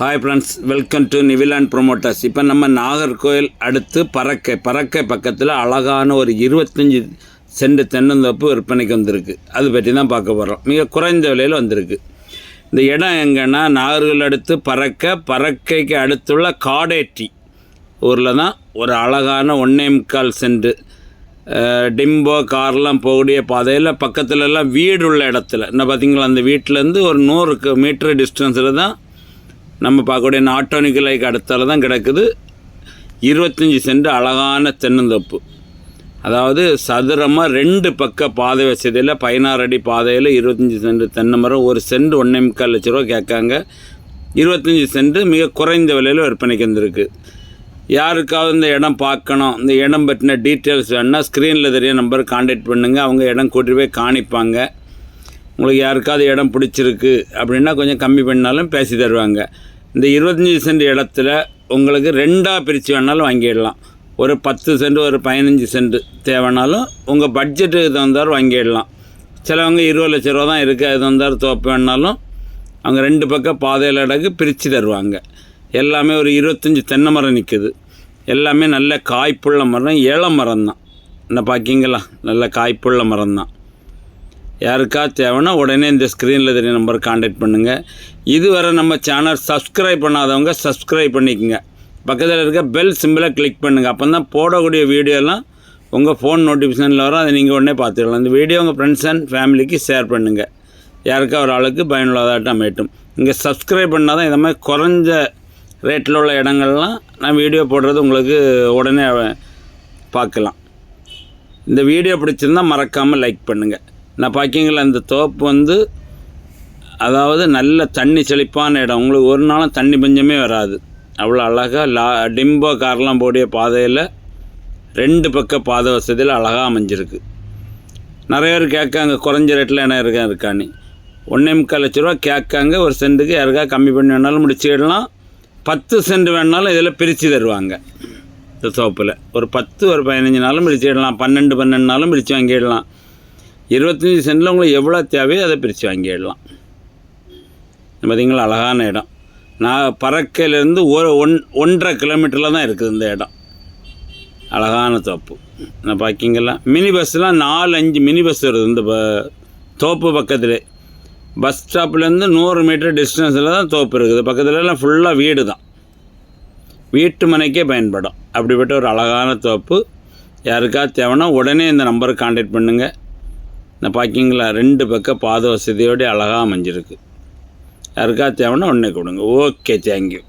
Hi friends welcome to Niviland promoters இப்போ நம்ம நாகர்கோயில் அடுத்து பறக்கை பறக்கை பக்கத்தில் அழகான ஒரு இருபத்தஞ்சி சென்ட் தென்னந்தோப்பு விற்பனைக்கு வந்திருக்கு. அது பற்றி தான் பார்க்க போகிறோம் மிக குறைந்த விலையில் வந்திருக்கு. இந்த இடம் எங்கன்னா நாகர்கோயில் அடுத்து பறக்க பறக்கைக்கு அடுத்துள்ள காடேட்டி ஊரில் தான் ஒரு அழகான ஒன்னே முக்கால் சென்ட் டிம்போ கார்லாம் போகக்கூடிய பாதையில் பக்கத்துலலாம் வீடு உள்ள இடத்துல. என்ன பார்த்தீங்களா அந்த வீட்டிலேருந்து ஒரு நூறு மீட்டர் டிஸ்டன்ஸில் தான் நம்ம பார்க்கக்கூடிய நாட்டோனிக்கலைக்கு அடுத்தால தான் கிடக்குது. இருபத்தஞ்சி சென்ட் அழகான தென்னந்தோப்பு. அதாவது சதுரமாக ரெண்டு பக்க பாதை வசதியில் பதினாறு அடி பாதையில் இருபத்தஞ்சி சென்ட் தென்னை மரம் ஒரு சென்ட் ஒன்றே முக்கால் லட்ச ரூபா கேட்காங்க. இருபத்தஞ்சி சென்ட் மிக குறைந்த விலையில் விற்பனைக்கு வந்திருக்கு. யாருக்காவது இந்த இடம் பார்க்கணும் இந்த இடம் பற்றின டீட்டெயில்ஸ் வேணுன்னா ஸ்க்ரீனில் தெரிய நம்பர் காண்டாக்ட் பண்ணுங்கள் அவங்க இடம் கூட்டி போய் காணிப்பாங்க. உங்களுக்கு யாருக்காவது இடம் பிடிச்சிருக்கு அப்படின்னா கொஞ்சம் கம்மி பண்ணாலும் பேசி தருவாங்க. இந்த இருபத்தஞ்சி சென்ட் இடத்துல உங்களுக்கு ரெண்டாக பிரித்து வேணாலும் வாங்கிடலாம். ஒரு பத்து சென்ட் ஒரு பதினஞ்சு சென்ட் தேவைனாலும் உங்கள் பட்ஜெட்டுக்கு தகுந்தாறு வாங்கிடலாம். சிலவங்க இருபது லட்ச ரூபா தான் இருக்குது அது வந்தாலும் தோப்பு வேணாலும் அவங்க ரெண்டு பக்கம் பாதையில் இடக்கு பிரித்து தருவாங்க. எல்லாமே ஒரு இருபத்தஞ்சி தென்னை மரம் நிற்குது எல்லாமே நல்ல காய்ப்புள்ள மரம் ஏழை மரம் தான். என்ன பார்க்கிங்களா நல்ல காய்ப்புள்ள மரம் தான். யாருக்கா தேவைன்னா உடனே இந்த ஸ்க்ரீனில் தெரிய நம்பர் காண்டாக்ட் பண்ணுங்கள் இதுவரை நம்ம சேனல் சப்ஸ்கிரைப் பண்ணாதவங்க சப்ஸ்கிரைப் பண்ணிக்கோங்க. பக்கத்தில் இருக்க பெல் சிம்பிளை கிளிக் பண்ணுங்கள் அப்போ தான் போடக்கூடிய வீடியோலாம் உங்கள் ஃபோன் நோட்டிஃபிகேஷனில் வரும். அதை நீங்கள் உடனே பார்த்துக்கலாம். இந்த வீடியோ உங்கள் ஃப்ரெண்ட்ஸ் அண்ட் ஃபேமிலிக்கு ஷேர் பண்ணுங்கள் யாருக்கா ஒரு ஆளுக்கு பயனுள்ளதாட்டம் அமையட்டும். இங்கே சப்ஸ்கிரைப் பண்ணால் தான் இந்த மாதிரி குறைஞ்ச ரேட்டில் உள்ள இடங்கள்லாம் நான் வீடியோ போடுறது உங்களுக்கு உடனே பார்க்கலாம். இந்த வீடியோ பிடிச்சிருந்தா மறக்காமல் லைக் பண்ணுங்கள் நான் பார்க்கிங்களா இந்த தோப்பு வந்து அதாவது நல்ல தண்ணி செழிப்பான இடம். உங்களுக்கு ஒரு நாளும் தண்ணி பஞ்சமே வராது. அவ்வளோ அழகாக லா டிம்போ கார்லாம் போடிய பாதையில் ரெண்டு பக்க பாதை வசதியில் அழகாக அமைஞ்சிருக்கு. நிறைய பேர் கேட்காங்க குறைஞ்ச ரேட்டில் என்ன இருக்கா இருக்கான்னு. ஒன்றே முக்கால் லட்ச ரூபா கேட்காங்க ஒரு சென்ட்டுக்கு யாருக்கா கம்மி பண்ணி வேணாலும் முடிச்சுக்கிடலாம். பத்து சென்ட் வேணாலும் இதில் பிரித்து தருவாங்க இந்த சோப்பில் ஒரு பத்து ஒரு பதினஞ்சு நாளும் பிரிச்சுக்கிடலாம். பன்னெண்டு பன்னெண்டு நாளும் பிரித்து வாங்கிடலாம். இருபத்தஞ்சி சென்டில் உங்களுக்கு எவ்வளோ தேவையோ அதை பிரித்து வாங்கிடலாம். பார்த்தீங்களா? அழகான இடம். நான் பறக்கையிலேருந்து ஒரு ஒன் ஒன்றரை கிலோமீட்டரில் தான் இருக்குது இந்த இடம். அழகான தோப்பு. நான் பார்க்கிங்களா? மினி பஸ்லாம் நாலு அஞ்சு மினி பஸ் வருது இந்த ப- தோப்பு பக்கத்தில். பஸ் ஸ்டாப்லேருந்து நூறு மீட்டர் டிஸ்டன்ஸில் தான் தோப்பு இருக்குது. பக்கத்துலலாம் ஃபுல்லாக வீடு தான். வீட்டு மனைக்கே பயன்படும். அப்படிப்பட்ட ஒரு அழகான தோப்பு. யாருக்கா தேவைன்னா உடனே இந்த நம்பருக்கு காண்டாக்ட் பண்ணுங்கள் இந்த பார்க்கிங்கில் ரெண்டு பக்கம் பாத வசதியோடு அழகாக அமைஞ்சிருக்கு. யாருக்கா தேவைன்னா உடனே கொடுங்க. Okay thank you